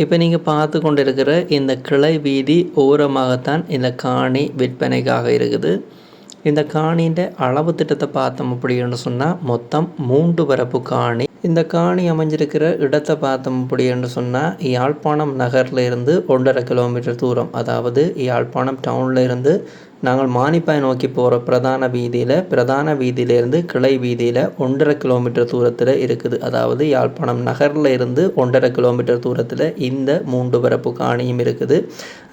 இப்போ நீங்கள் பார்த்து கொண்டு இருக்கிற இந்த கிளை வீதி ஓரமாகத்தான் இந்த காணி விற்பனைக்காக இருக்குது. இந்த காணியின் அளவு திட்டத்தை பார்த்தோம் அப்படின்னு சொன்னால் மொத்தம் மூன்று பரப்பு காணி. இந்த காணி அமைஞ்சிருக்கிற இடத்தை பார்த்தோம் அப்படின்னு சொன்னால் யாழ்ப்பாணம் நகரில் இருந்து ஒன்றரை கிலோமீட்டர் தூரம். அதாவது யாழ்ப்பாணம் டவுனில் இருந்து நாங்கள் மானிப்பாய் நோக்கி போகிற பிரதான வீதியில் பிரதான வீதியிலேருந்து கிளை வீதியில் ஒன்றரை கிலோமீட்டர் தூரத்தில் இருக்குது. அதாவது யாழ்ப்பாணம் நகரில் இருந்து ஒன்றரை கிலோமீட்டர் தூரத்தில் இந்த மூன்று பரப்பு காணியும் இருக்குது.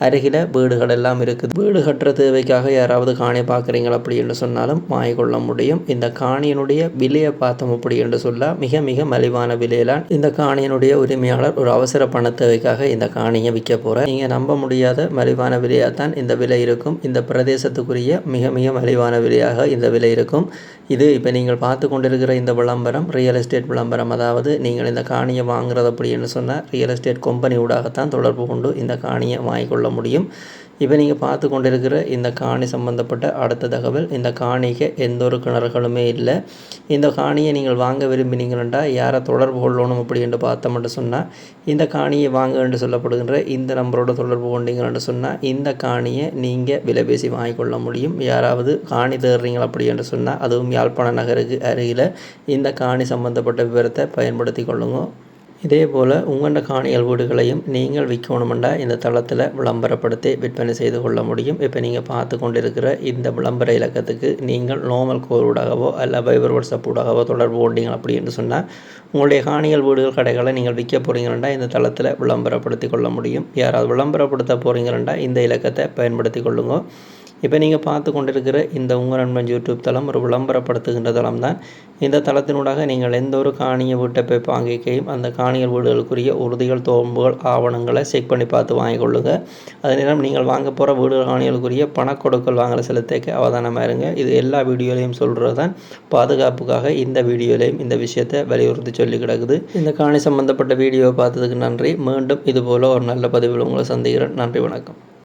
அருகில் வீடுகள் எல்லாம் இருக்குது. வீடு கட்டுற தேவைக்காக யாராவது காணி பார்க்குறீங்க அப்படி என்று சொன்னாலும் வாங்கிக்கொள்ள முடியும். இந்த காணியினுடைய விலையை பார்த்தோம் அப்படி என்று சொல்ல மிக மிக மலிவான விலையிலான் இந்த காணியினுடைய உரிமையாளர் ஒரு அவசர பண தேவைக்காக இந்த காணியை விற்க போகிறார் நீங்கள் நம்ப முடியாத மலிவான விலையாக தான் இந்த விலை இருக்கும். இந்த பிரதேச சத்துக்குரிய மிக மிக மலிவான விலையாக இந்த விலை இருக்கும். இது இப்போ நீங்கள் பார்த்து கொண்டிருக்கிற இந்த விளம்பரம் ரியல் எஸ்டேட் விளம்பரம். அதாவது நீங்கள் இந்த காணியை வாங்குறது அப்படின்னு சொன்னால் ரியல் எஸ்டேட் கம்பெனி ஊடாகத்தான் தொடர்பு கொண்டு இந்த காணியை வாங்கிக்கொள்ள முடியும். இப்போ நீங்கள் பார்த்து கொண்டிருக்கிற இந்த காணி சம்பந்தப்பட்ட அடுத்த தகவல் இந்த காணிக்கு எந்த ஒரு கிணறுகளுமே இல்லை. இந்த காணியை நீங்கள் வாங்க விரும்பினீங்கன்னா யாரை தொடர்பு கொள்ளணும் அப்படி என்று பார்த்தோம்னு சொன்னால் இந்த காணியை வாங்க என்று சொல்லப்படுகின்ற இந்த நம்பரோட தொடர்பு கொண்டீங்கன்னு சொன்னால் இந்த காணியை நீங்கள் விலை பேசி வாங்கிக்கொள்ள முடியும். யாராவது காணி தேடுறீங்களா அப்படி என்று சொன்னால் அதுவும் யாழ்ப்பாண நகருக்கு அருகில் இந்த காணி சம்பந்தப்பட்ட விவரத்தை பயன்படுத்தி கொள்ளுங்க. இதே போல் உங்களோட காணிகள் வீடுகளையும் நீங்கள் விற்கணுமெண்டா இந்த தளத்தில் விளம்பரப்படுத்தி விற்பனை செய்து கொள்ள முடியும். இப்போ நீங்கள் பார்த்து கொண்டிருக்கிற இந்த விளம்பர இலக்கத்துக்கு நீங்கள் நோமல் கோர் ஊடாகவோ அல்ல வைபர் வாட்ஸ்அப் ஊடாகவோ தொடர்பு கொண்டீங்க அப்படின்னு சொன்னால் உங்களுடைய காணிகள் வீடுகள் கடைகளை நீங்கள் விற்க போகிறீங்கன்னா இந்த தளத்தில் விளம்பரப்படுத்தி கொள்ள முடியும். யாராவது விளம்பரப்படுத்த போகிறீங்கன்னா இந்த இலக்கத்தை பயன்படுத்தி கொள்ளுங்கள் இப்போ நீங்கள் பார்த்து கொண்டிருக்கிற இந்த உங்கள் நண்பன் யூடியூப் தளம் ஒரு விளம்பரப்படுத்துகின்ற தளம் தான். இந்த தளத்தினூடாக நீங்கள் எந்த ஒரு காணிய வீட்டை போய் வாங்கிக்கையும் அந்த காணியல் வீடுகளுக்குரிய உறுதிகள் தோம்புகள் ஆவணங்களை செக் பண்ணி பார்த்து வாங்கிக்கொள்ளுங்க அதே நேரம் நீங்கள் வாங்க போகிற வீடு காணிகளுக்குரிய பணக்கொடுக்கல் வாங்கலை செலுத்தக்க அவதானமாக இருங்க. இது எல்லா வீடியோலையும் சொல்கிறது தான். பாதுகாப்புக்காக இந்த வீடியோலையும் இந்த விஷயத்தை வலியுறுத்தி சொல்லி கிடக்குது. இந்த காணி சம்பந்தப்பட்ட வீடியோவை பார்த்ததுக்கு நன்றி. மீண்டும் இதுபோல் ஒரு நல்ல பதிவில் உங்களை சந்திக்கிறேன். நன்றி வணக்கம்.